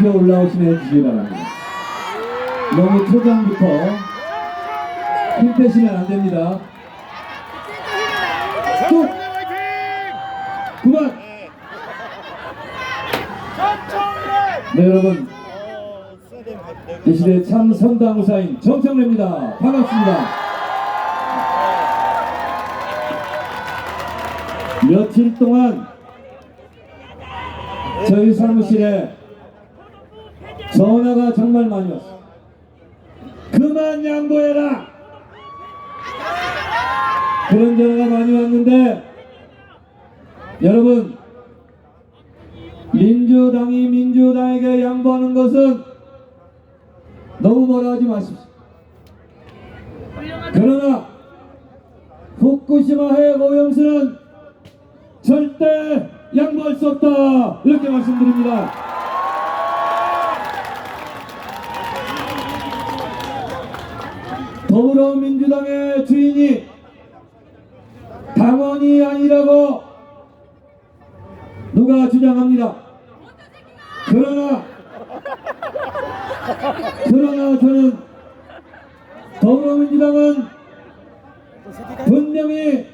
대표 올라오시면 해주시기 바랍니다. 너무 초장부터 힘 빼시면 안 됩니다. 쭉! 그만! 네, 여러분. 이 시대 참 선당우사인 정청래입니다. 반갑습니다. 며칠 동안 저희 사무실에 전화가 정말 많이 왔어요. 그만 양보해라! 그런 전화가 많이 왔는데 여러분 민주당이 민주당에게 양보하는 것은 너무 뭐라 하지 마십시오. 그러나 후쿠시마 해역 오염수는 절대 양보할 수 없다 이렇게 말씀드립니다. 더불어민주당의 주인이 당원이 아니라고 누가 주장합니다. 그러나 그러나 저는 더불어민주당은 분명히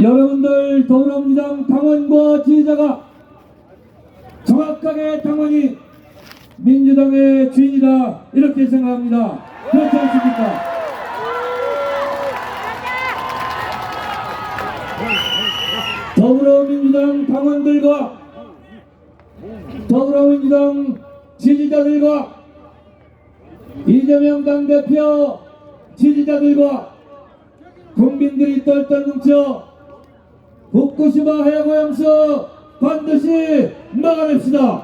여러분들 더불어민주당 당원과 지지자가 정확하게 당원이 민주당의 주인이다 이렇게 생각합니다. 그렇지 않습니까? 더불어민주당 당원들과 더불어민주당 지지자들과 이재명 당대표 지지자들과 국민들이 똘똘 뭉쳐 후쿠시마 해고염수 반드시 막아냅시다.